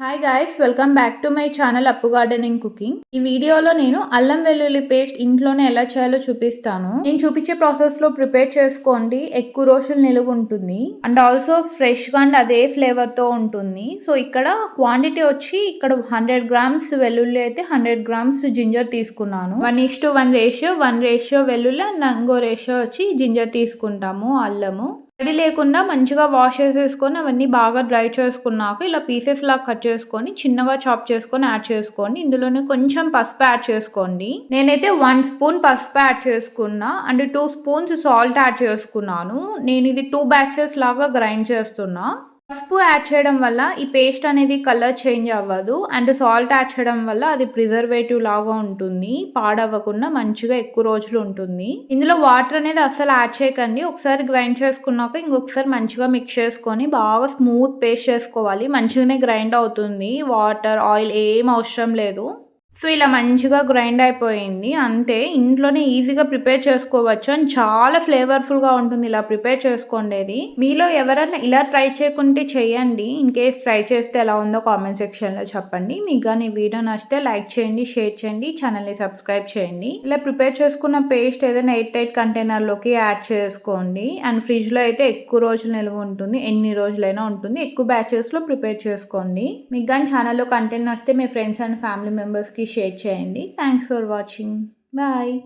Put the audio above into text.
Hi guys welcome back to my channel Appu gardening cooking ఈ వీడియోలో నేను అల్లం వెల్లుల్లి పేస్ట్ ఇంట్లోనే ఎలా చేయాలో చూపిస్తాను. నేను చూపించే ప్రాసెస్లో ప్రిపేర్ చేసుకోండి ఎక్కువ రోజులు నిలువ ఉంటుంది. అండ్ ఆల్సో ఫ్రెష్గా అండ్ అదే ఫ్లేవర్తో ఉంటుంది. సో ఇక్కడ క్వాంటిటీ వచ్చి ఇక్కడ హండ్రెడ్ గ్రామ్స్ వెల్లుల్లి అయితే హండ్రెడ్ గ్రామ్స్ జింజర్ తీసుకున్నాను. One is to one ratio one ratio వెల్లుల్లి అండ్ ఇంకో రేషియో వచ్చి జింజర్ తీసుకుంటాము అల్లము. తడి లేకుండా మంచిగా వాష్ చేసేసుకొని అవన్నీ బాగా డ్రై చేసుకున్నాక ఇలా పీసెస్ లాగా కట్ చేసుకొని చిన్నగా చాప్ చేసుకొని యాడ్ చేసుకోండి. ఇందులోనే కొంచెం పసుపు యాడ్ చేసుకోండి. నేనైతే వన్ స్పూన్ పసుపు యాడ్ చేసుకున్నా and two spoons salt add చేసుకున్నాను. నేను ఇది టూ బ్యాచెస్ లాగా గ్రైండ్ చేస్తున్నా. పసుపు యాడ్ చేయడం వల్ల ఈ పేస్ట్ అనేది కలర్ చేంజ్ అవ్వదు. అండ్ సాల్ట్ యాడ్ చేయడం వల్ల అది ప్రిజర్వేటివ్ లాగా ఉంటుంది. పాడవ్వకుండా మంచిగా ఎక్కువ రోజులు ఉంటుంది. ఇందులో వాటర్ అనేది అసలు యాడ్ చేయకండి. ఒకసారి గ్రైండ్ చేసుకున్నాక ఇంకొకసారి మంచిగా మిక్స్ చేసుకొని బాగా స్మూత్ పేస్ట్ చేసుకోవాలి. మంచిగానే గ్రైండ్ అవుతుంది. వాటర్ ఆయిల్ ఏం అవసరం లేదు. సో ఇలా మంచిగా గ్రైండ్ అయిపోయింది. అంతే ఇంట్లోనే ఈజీగా ప్రిపేర్ చేసుకోవచ్చు అని చాలా ఫ్లేవర్ఫుల్గా ఉంటుంది ఇలా ప్రిపేర్ చేసుకోండేది. మీలో ఎవరైనా ఇలా ట్రై చేయకుంటే చేయండి. ఇన్ కేస్ ట్రై చేస్తే ఎలా ఉందో కామెంట్ సెక్షన్లో చెప్పండి. మీకు కానీ వీడియో నచ్చితే లైక్ చేయండి షేర్ చేయండి ఛానల్ని సబ్స్క్రైబ్ చేయండి. ఇలా ప్రిపేర్ చేసుకున్న పేస్ట్ ఏదైనా ఎయిట్ ఎయిట్ కంటైనర్లోకి యాడ్ చేసుకోండి. అండ్ ఫ్రిడ్జ్లో అయితే ఎక్కువ రోజులు నిల్వ ఉంటుంది. ఎన్ని రోజులైనా ఉంటుంది. ఎక్కువ బ్యాచెస్లో ప్రిపేర్ చేసుకోండి. మీకు కానీ ఛానల్లో కంటెంట్ నచ్చితే మీ ఫ్రెండ్స్ అండ్ ఫ్యామిలీ మెంబర్స్కి షేర్ చేయండి. Thanks for watching bye